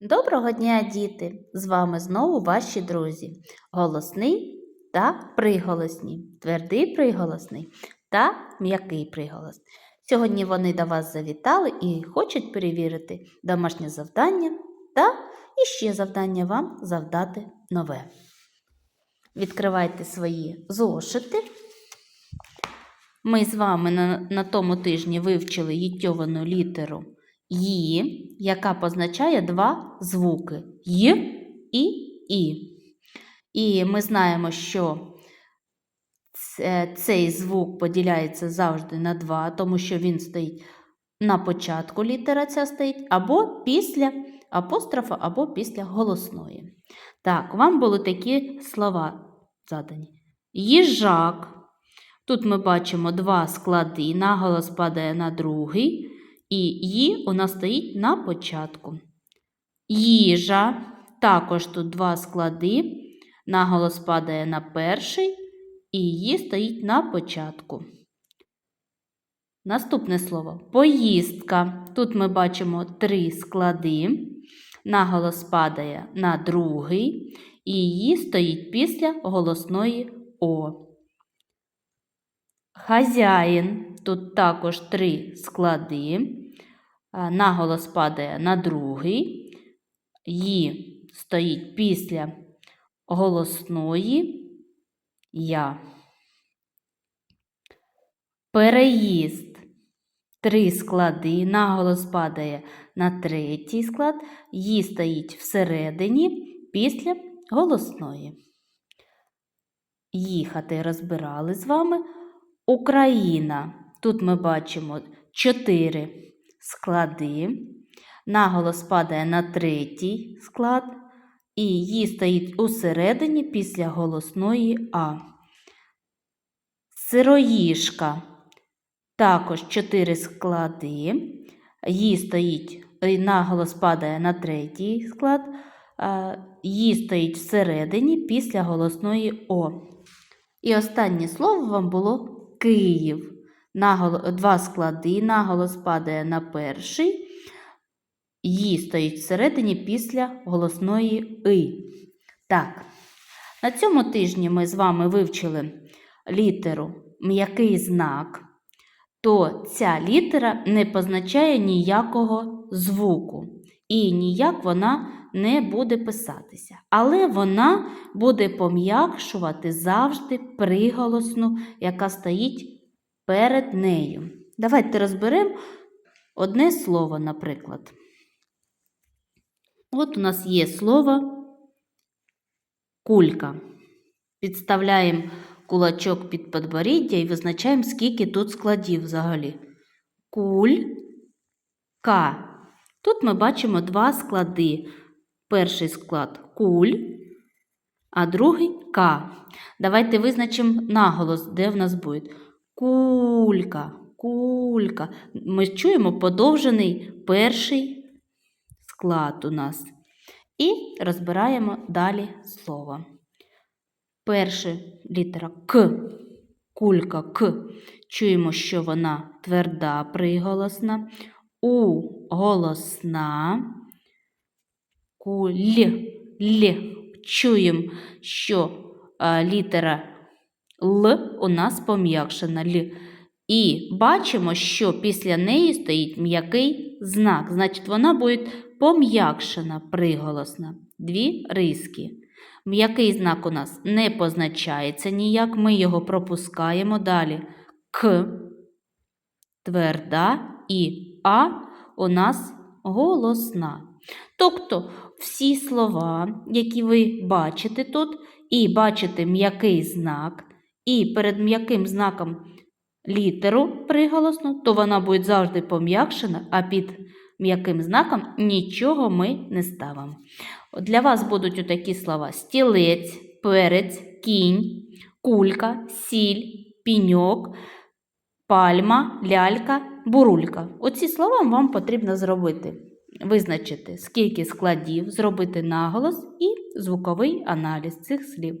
Доброго дня, діти! З вами знову ваші друзі. Голосний та приголосні, твердий приголосний та м'який приголос. Сьогодні вони до вас завітали і хочуть перевірити домашнє завдання та іще завдання вам завдати нове. Відкривайте свої зошити. Ми з вами на, на тому тижні вивчили їтьовану літеру «ї», яка позначає два звуки «й» і «і». І ми знаємо, що цей звук поділяється завжди на два, тому що він стоїть на початку літера ця стоїть, або після апострофа, або після голосної. Так, вам були такі слова задані. Їжак. Тут ми бачимо два склади, наголос падає на другий, і «ї» нас стоїть на початку. Їжа. Також тут два склади, наголос падає на перший, і «ї» стоїть на початку. Наступне слово поїздка. Тут ми бачимо три склади, наголос падає на другий, і «ї» стоїть після голосної О. Хазяїн. Тут також три склади. А, Наголос падає на другий. «Ї» стоїть після голосної я. Переїзд. Три склади. Наголос падає на третій склад. «Ї» стоїть всередині після голосної. Їхати розбирали з вами. Україна. Тут ми бачимо чотири склади. Наголос падає на третій склад, і «ї» стоїть усередині після голосної А. Сироїшка. Також чотири склади. «Ї» стоїть, наголос падає на третій склад, а, «ї» стоїть всередині після голосної О. І останнє слово вам було Київ. Нагол... Два склади, наголос падає на перший, «ї» стоїть всередині після голосної И. Так, на цьому тижні ми з вами вивчили літеру м'який знак, то ця літера не позначає ніякого звуку. І ніяк вона не буде писатися. Але вона буде пом'якшувати завжди приголосну, яка стоїть перед нею. Давайте розберемо одне слово, наприклад. От у нас є слово кулька. Підставляємо кулачок під подборіддя і визначаємо, скільки тут складів взагалі. Кулька. Тут ми бачимо два склади. Перший склад куль, а другий К. Давайте визначимо наголос, де в нас буде. Кулька, кулька. Ми чуємо подовжений перший склад у нас. І розбираємо далі слово. Перша літера К. Кулька К. Чуємо, що вона тверда приголосна. У голосна. Куль, Л. Чуємо, що а, літера Л у нас пом'якшена Л. І бачимо, що після неї стоїть м'який знак. Значить, вона буде пом'якшена приголосна. Дві риски. М'який знак у нас не позначається ніяк, ми його пропускаємо далі. К, тверда і А у нас голосна. Тобто всі слова, які ви бачите тут, і бачите м'який знак, і перед м'яким знаком літеру приголосну, то вона буде завжди пом'якшена, а під м'яким знаком нічого ми не ставимо. Для вас будуть отакі слова: стілець, перець, кінь, кулька, сіль, піньок, пальма, лялька, бурулька. Оці слова вам потрібно зробити. Визначити, скільки складів, зробити наголос і звуковий аналіз цих слів.